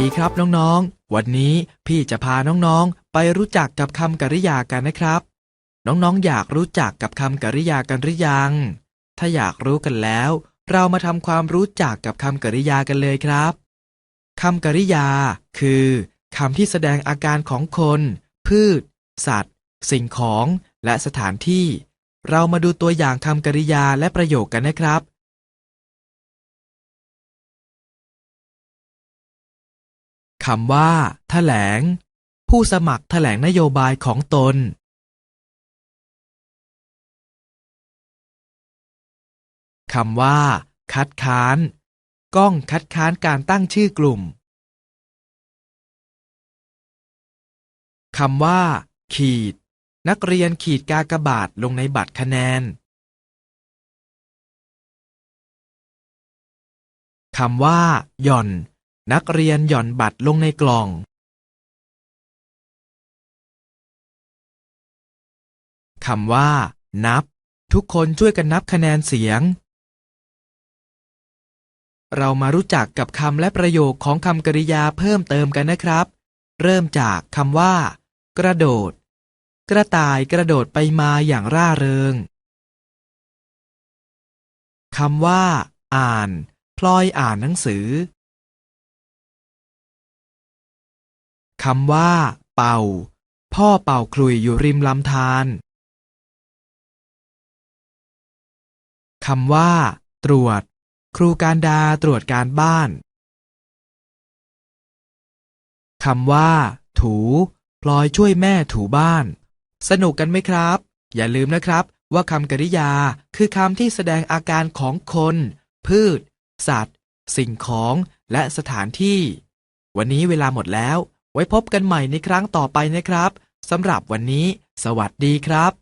ดีครับน้องๆ วันนี้พี่จะพาน้องๆ ไปรู้จักกับคำกริยากันนะครับ น้องๆ อยากรู้จักกับคำกริยากันหรือยัง ถ้าอยากรู้กันแล้ว เรามาทำความรู้จักกับคำกริยากันเลยครับคำกริยา คือคำที่แสดงอาการของคน พืช สัตว์ สิ่งของ และสถานที่ เรามาดูตัวอย่างคำกริยาและประโยคกันนะครับ คำว่าแถลง ผู้สมัครแถลงนโยบายของตน คำว่า คัดค้าน ก้องคัดค้านการตั้งชื่อกลุ่ม คำว่า ขีด นักเรียนขีดกากบาทลงในบัตรคะแนน คำว่า หย่อน นักเรียนหย่อนบัตรลงในกล่อง คำว่า นับ ทุกคนช่วยกันนับคะแนนเสียง เรามารู้จักกับคำและประโยคของคำกริยาเพิ่มเติมกันนะครับ เริ่มจากคำว่า กระโดด กระต่ายกระโดดไปมาอย่างร่าเริงคำว่า อ่าน พลอยอ่านหนังสือ คำว่า เป่า พ่อเป่าขลุ่ยอยู่ริมลำธารคำว่า ตรวจ ครูการดาตรวจการบ้านคำว่า ถูพลอยช่วยแม่ถูบ้าน สนุกกันไหมครับ อย่าลืมนะครับว่าคำกริยาคือคำที่แสดงอาการของคน พืช สัตว์ สิ่งของ และสถานที่ วันนี้เวลาหมดแล้ว ไว้พบกันใหม่ในครั้งต่อไปนะครับสำหรับวันนี้ สวัสดีครับ